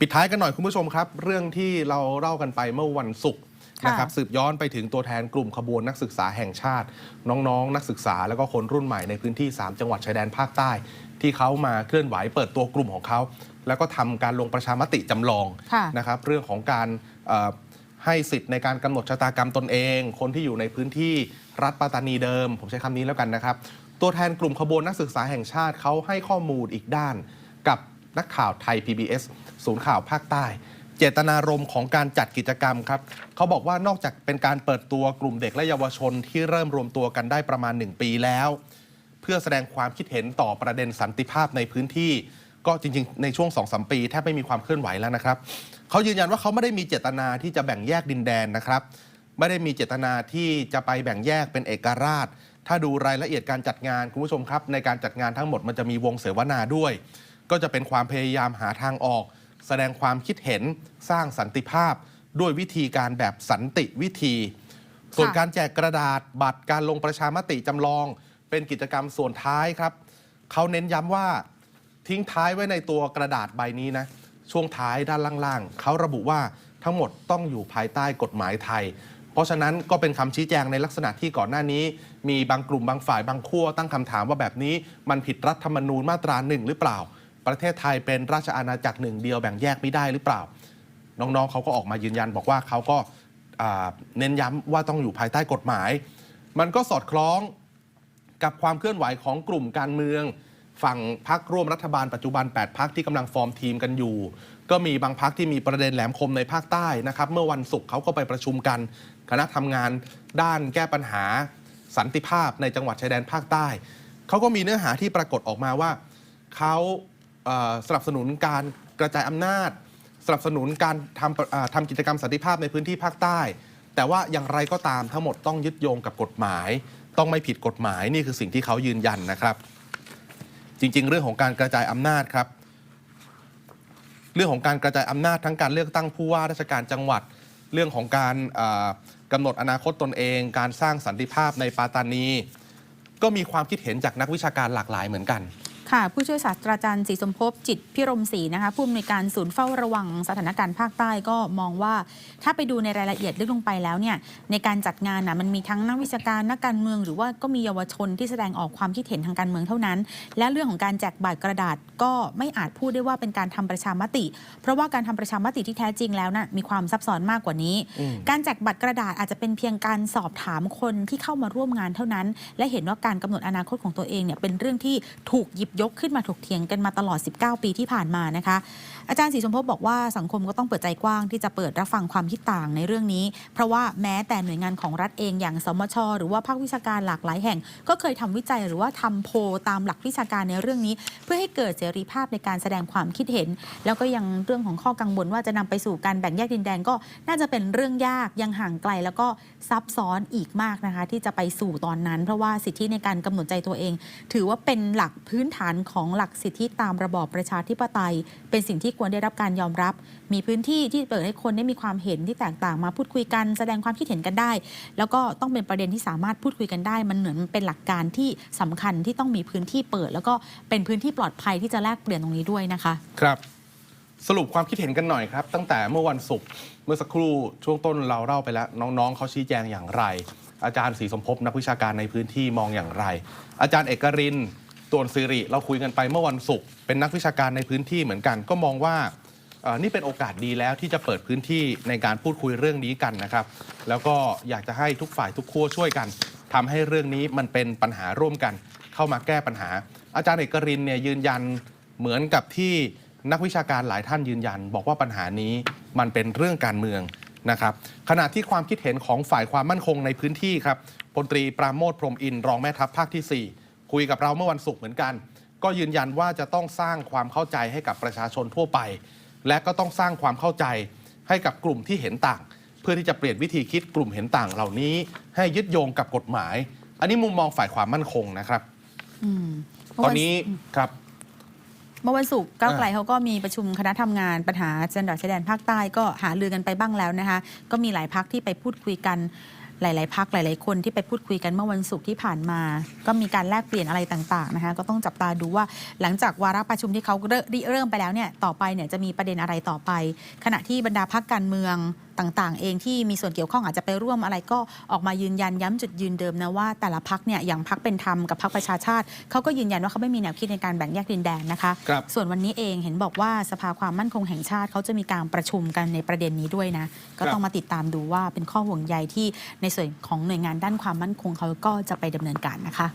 ปิดท้ายกันหน่อยคุณผู้ชมครับ เรื่องที่เราเล่ากันไปเมื่อวันศุกร์ค่ะนะครับสืบย้อนไปถึงตัวแทนกลุ่มขบวนนักศึกษาแห่งชาติ น้องๆ นักศึกษาแล้วก็คนรุ่นใหม่ในพื้นที่ 3 จังหวัดชายแดนภาคใต้ ที่เขามาเคลื่อนไหวเปิดตัวกลุ่มของเขา แล้วก็ทำการลงประชามติจำลองค่ะนะครับเรื่องของการเอ่อให้สิทธิ์ในการกำหนดชะตากรรมตนเอง คนที่อยู่ในพื้นที่รัฐปัตตานีเดิม ผมใช้คำนี้แล้วกันนะครับ ตัวแทนกลุ่มขบวนนักศึกษาแห่งชาติเขาให้ข้อมูลอีกด้าน กับนักข่าวไทย PBS ศูนย์ข่าวภาคใต้ เจตนารมณ์ของการจัดกิจกรรมครับเขาบอกว่านอกจากเป็นการเปิดตัวกลุ่มเด็กและเยาวชนที่เริ่มรวมตัวกันได้ประมาณ 1 ปีแล้ว เพื่อแสดงความคิดเห็นต่อประเด็นสันติภาพในพื้นที่ ก็จริงๆ ในช่วง2อสมปีแทบไม่มีความเคลื่อนไหวแล้วนะครับเขายืนยันว่าเขาไม่ได้มีเจตนาที่จะแบ่งแยกดินแดนนะครับไม่ได้มีเจตนาที่จะไปแบ่งแยกเป็นเอกราช ถ้าดูรายละเอียดการจัดงานคุณผู้ชมครับ ในการจัดงานทั้งหมดมันจะมีวงเสวนาด้วย ก็จะเป็นความพยายามหาทางออก แสดงความคิดเห็นสร้างสันติภาพ ด้วยวิธีการแบบสันติวิธี ส่วนค่ะการแจกกระดาษบัตรการลงประชามติจำลอง เป็นกิจกรรมส่วนท้ายครับเขาเน้นย้ำว่าทิ้งท้ายไว้ในตัวกระดาษใบนี้นะ ช่วงท้ายด้านล่างๆเขาระบุว่าทั้งหมดต้องอยู่ภายใต้กฎหมายไทย เพราะฉะนั้นก็เป็นคำชี้แจงในลักษณะที่ก่อนหน้านี้ มีบางกลุ่มบางฝ่ายบางขั้วตั้งคำถามว่าแบบนี้มันผิดรัฐธรรมนูญมาตราหนึ่งหรือเปล่า ประเทศไทยเป็นราชอาณาจักรหนึ่งเดียวแบ่งแยกไม่ได้หรือเปล่า น้องๆเขาก็ออกมายืนยันบอกว่าเขาก็เน้นย้ำว่าต้องอยู่ภายใต้กฎหมาย มันก็สอดคล้องกับความเคลื่อนไหวของกลุ่มการเมือง ฝั่งพักร่วมรัฐบาลปัจจุบัน 8 พักที่กำลังฟอร์มทีมกันอยู่ ก็มีบางพักที่มีประเด็นแหลมคมในภาคใต้นะครับเมื่อวันศุกร์เขาก็ไปประชุมกัน คณะทำงานด้านแก้ปัญหาสันติภาพในจังหวัดชายแดนภาคใต้เขาก็มีเนื้อหาที่ปรากฏออกมาว่าเขา สนับสนุนการกระจายอำนาจ สนับสนุนการทำทำกิจกรรมสันติภาพในพื้นที่ภาคใต้ แต่ว่าอย่างไรก็ตามทั้งหมดต้องยึดโยงกับกฎหมาย ต้องไม่ผิดกฎหมายนี่คือสิ่งที่เขายืนยันนะครับ จริง ๆ เรื่องของการกระจายอำนาจครับ เรื่องของการกระจายอำนาจทั้งการเลือกตั้งผู้ว่าราชการจังหวัด เรื่องของการเอ่อกำหนดอนาคตตนเอง การสร้างสันติภาพในปาตานี ก็มีความคิดเห็นจากนักวิชาการหลากหลายเหมือนกัน ค่ะ ผู้ช่วยศาสตราจารย์ศรีสมภพจิตพิรมศรีนะคะผู้อำนวยการศูนย์เฝ้าระวังสถานการณ์ภาคใต้ก็มองว่า ถ้าไปดูในรายละเอียดลึกลงไปแล้วเนี่ยในการจัดงานนะมันมีทั้งนักวิชาการนักการเมืองหรือว่าก็มีเยาวชนที่แสดงออกความคิดเห็นทางการเมืองเท่านั้น และเรื่องของการแจกบัตรกระดาษก็ไม่อาจพูดได้ว่าเป็นการทำประชามติ เพราะว่าการทำประชามติที่แท้จริงแล้วนะ่ะมีความซับซ้อนมากกว่านี้อืมการแจกบัตรกระดาษอาจจะเป็นเพียงการสอบถามคนที่เข้ามาร่วมงานเท่านั้น และเห็นว่าการกำหนดอนาคตของตัวเองเนี่ยเป็นเรื่องที่ถูกหยิบยกขึ้นมาถกเถียงกันมาตลอด 19 ปีที่ผ่านมานะคะ อาจารย์ศรีสมภพบอกว่าสังคมก็ต้องเปิดใจกว้างที่จะเปิดรับฟังความคิดต่างในเรื่องนี้ เพราะว่าแม้แต่หน่วยงานของรัฐเองอย่างสมช หรือว่าภาควิชาการหลากหลายแห่ง ก็เคยทำวิจัยหรือว่าทำโพลตามหลักวิชาการในเรื่องนี้ เพื่อให้เกิดเสรีภาพในการแสดงความคิดเห็น แล้วก็ยังเรื่องของข้อกังวลว่าจะนำไปสู่การแบ่งแยกดินแดนก็น่าจะเป็นเรื่องยากยังห่างไกลแล้วก็ซับซ้อนอีกมากนะคะ ที่จะไปสู่ตอนนั้น เพราะว่าสิทธิในการกำหนดใจตัวเอง ถือว่าเป็นหลักพื้นฐานของหลักสิทธิตามระบอบประชาธิปไตย เป็นสิ่งที่ควรได้รับการยอมรับ มีพื้นที่ที่เปิดให้คนได้มีความเห็นที่แตกต่างมาพูดคุยกัน แสดงความคิดเห็นกันได้ แล้วก็ต้องเป็นประเด็นที่สามารถพูดคุยกันได้ มันเหมือนเป็นหลักการที่สำคัญที่ต้องมีพื้นที่เปิด แล้วก็เป็นพื้นที่ปลอดภัยที่จะแลกเปลี่ยนตรงนี้ด้วยนะคะ ครับสรุปความคิดเห็นกันหน่อยครับ ตั้งแต่เมื่อวันศุกร์เมื่อสักครู่ช่วงต้นเราเล่าไปแล้ว น้องๆเขาชี้แจงอย่างไร อาจารย์ศรีสมภพนักวิชาการในพื้นที่มองอย่างไร อาจารย์เอกรินทร์ ตวนสิริเราคุยกันไปเมื่อวันศุกร์เป็นนักวิชาการในพื้นที่เหมือนกัน ก็มองว่านี่เป็นโอกาสดีแล้วที่จะเปิดพื้นที่ในการพูดคุยเรื่องนี้กันนะครับ แล้วก็อยากจะให้ทุกฝ่ายทุกขั้วช่วยกันทำให้เรื่องนี้มันเป็นปัญหาร่วมกัน เข้ามาแก้ปัญหา อาจารย์เอกรินเนี่ยยืนยันเหมือนกับที่นักวิชาการหลายท่านยืนยัน บอกว่าปัญหานี้มันเป็นเรื่องการเมืองนะครับขณะที่ความคิดเห็นของฝ่ายความมั่นคงในพื้นที่ครับพลตรีปราโมทพรมอินทร์รองแม่ทัพภาคที่ 4 คุยกับเราเมื่อวันศุกร์เหมือนกัน ก็ยืนยันว่าจะต้องสร้างความเข้าใจให้กับประชาชนทั่วไป และก็ต้องสร้างความเข้าใจให้กับกลุ่มที่เห็นต่าง เพื่อที่จะเปลี่ยนวิธีคิดกลุ่มเห็นต่างเหล่านี้ ให้ยึดโยงกับกฎหมาย อันนี้มุมมองฝ่ายความมั่นคงนะครับอืมตอนนี้ครับเมื่อวันศุกร์ก้าวไกลอ่าเขาก็มีประชุมคณะทำงานปัญหาจังหวัดชายแดนภาคใต้ก็หาลือกันไปบ้างแล้วนะคะ ก็มีหลายพักที่ไปพูดคุยกัน หลาย ๆ พักหลาย ๆ คนที่ไปพูดคุยกันเมื่อวันศุกร์ที่ผ่านมา ก็มีการแลกเปลี่ยนอะไรต่าง ๆ นะคะ ก็ต้องจับตาดูว่าหลังจากวาระประชุมที่เขาเริ่มเริ่มไปแล้วเนี่ยต่อไปเนี่ยจะมีประเด็นอะไรต่อไป ขณะที่บรรดาพักการเมือง ต่างๆ เองที่มีส่วนเกี่ยวข้องอาจจะไปร่วมอะไรก็ออกมายืนยันย้ำจุดยืนเดิมนะว่าแต่ละพักเนี่ยอย่างพักเป็นธรรมกับพักประชาชาติเขาก็ยืนยันว่าเขาไม่มีแนวคิดในการแบ่งแยกดินแดนนะคะครับส่วนวันนี้เองเห็นบอกว่าสภาความมั่นคงแห่งชาติเขาจะมีการประชุมกันในประเด็นนี้ด้วยนะก็ต้องมาติดตามดูว่าเป็นข้อห่วงใยที่ในส่วนของหน่วยงานด้านความมั่นคงเขาก็จะไปดำเนินการนะคะ